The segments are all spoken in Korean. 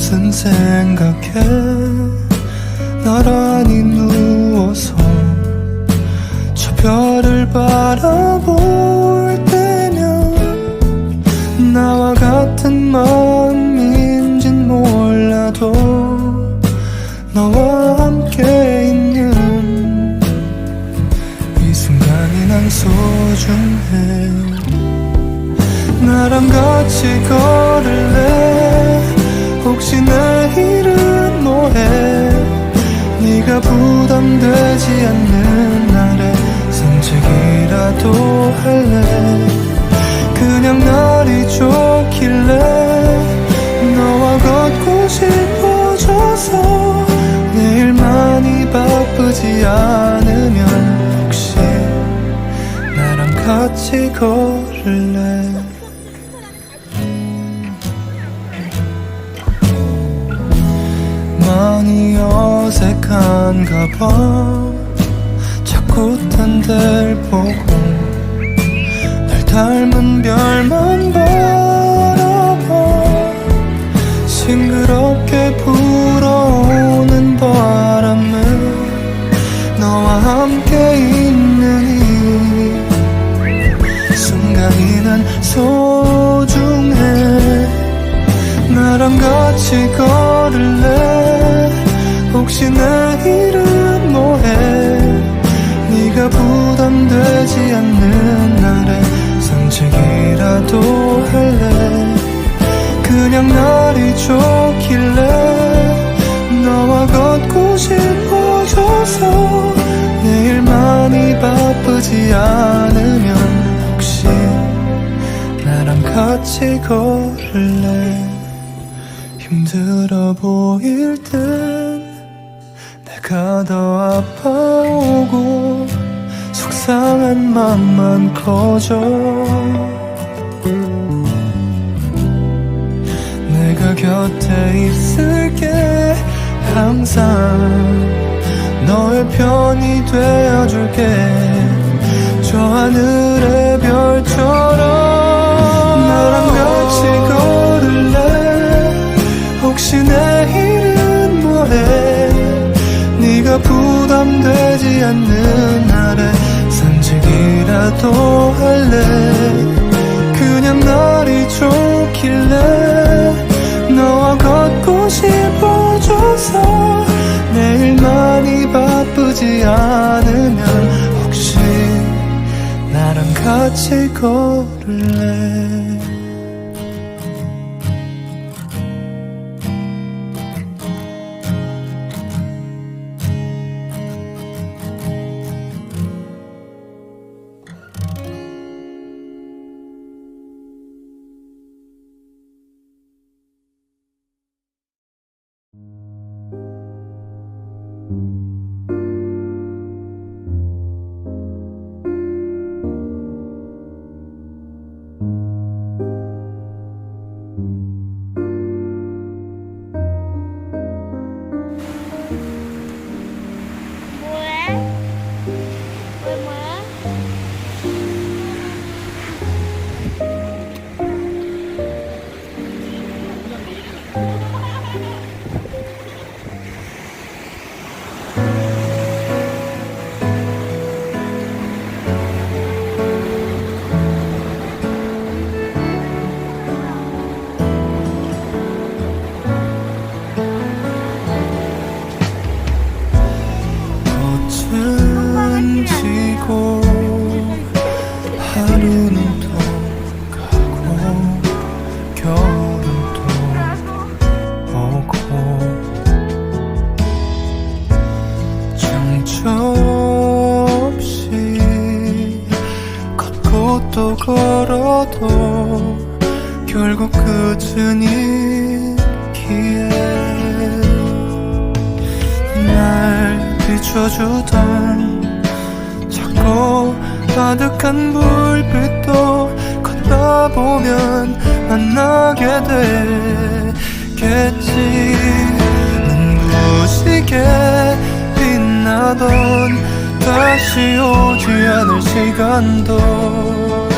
슨 생각해 나란히 누워서 저 별을 바라 네가 부담되지 않는 날에 산책이라도 할래? 그냥 날이 좋길래 너와 걷고 싶어져서 내일 많이 바쁘지 않으면 혹시 나랑 같이 걸을래 어색한가 봐. 자꾸 딴 데를 보고 날 닮은 별만 바라봐. 싱그럽게 불어오는 바람은 너와 함께 있는 이 순간이 난 소중해. 나랑 같이 걸을래 산책이라도 할래? 그냥 날이 좋길래 너와 걷고 싶어져서 내일 많이 바쁘지 않으면 혹시 나랑 같이 걸을래? 힘들어 보일 땐 내가 더 아파오고 속상한 맘만 커져 곁에 있을게. 항상 너의 편이 되어줄게. 저 하늘의 별처럼 나랑 같이 걸 바쁘지 않으면 혹시 나랑 같이 걸을래 결국 그 끝은 있기에 날 비춰주던 작고 따뜻한 불빛도 걷다 보면 만나게 되겠지. 눈부시게 빛나던 다시 오지 않을 시간도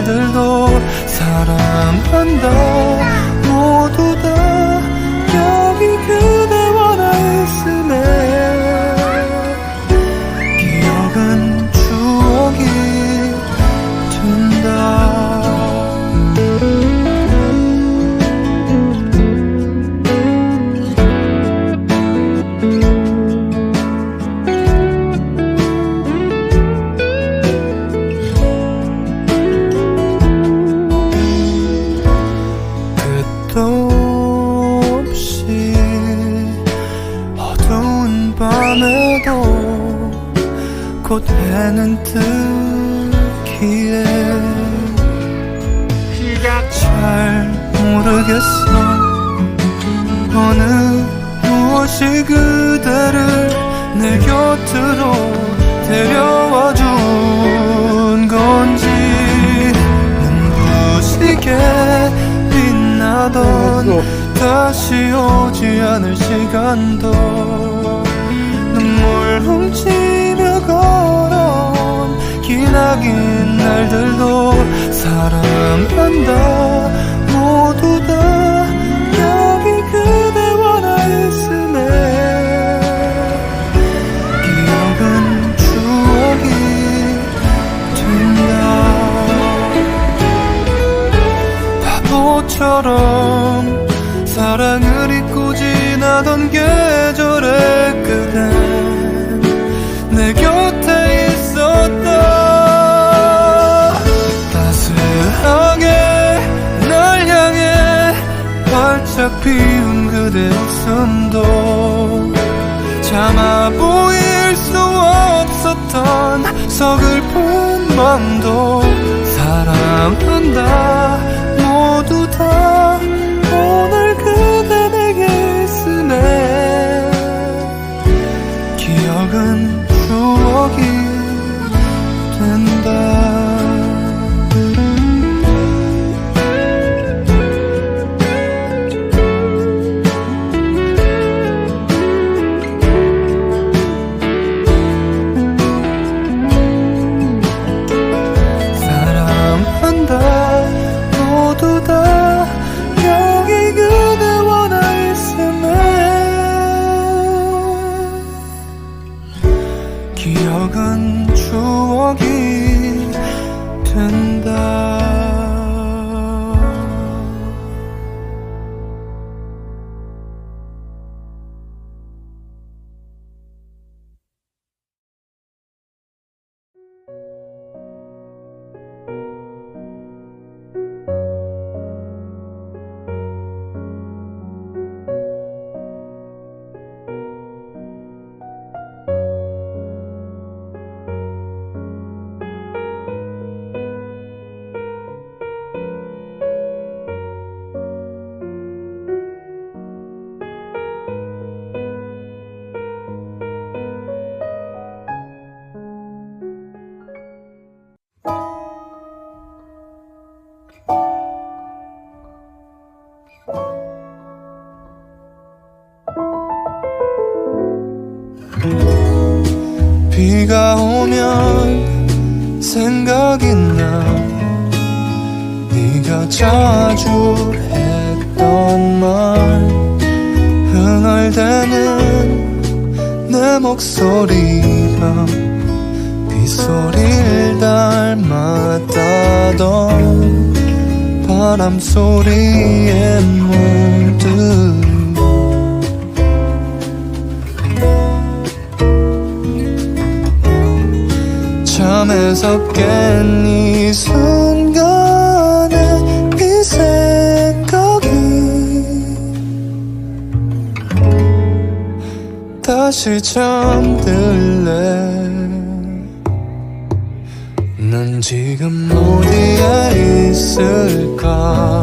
날들도 사랑한다 잘 모르겠어. 어느 무엇이 그대를 내 곁으로 데려와 준 건지 눈부시게 빛나던 다시 오지 않을 시간도 눈물 훔치며 걸어온 기나긴 날들도 사랑한다. 모두 다 활짝 피운 그대 웃음도 참아 보일 수 없었던 서글픈 맘도 사랑한다 네가 자주 했던 말. 흥얼대는 내 목소리가 빗소리를 닮았다던 바람 소리에 물든 잠에서 깬이순 다시 잠들래. 난 지금 어디에 있을까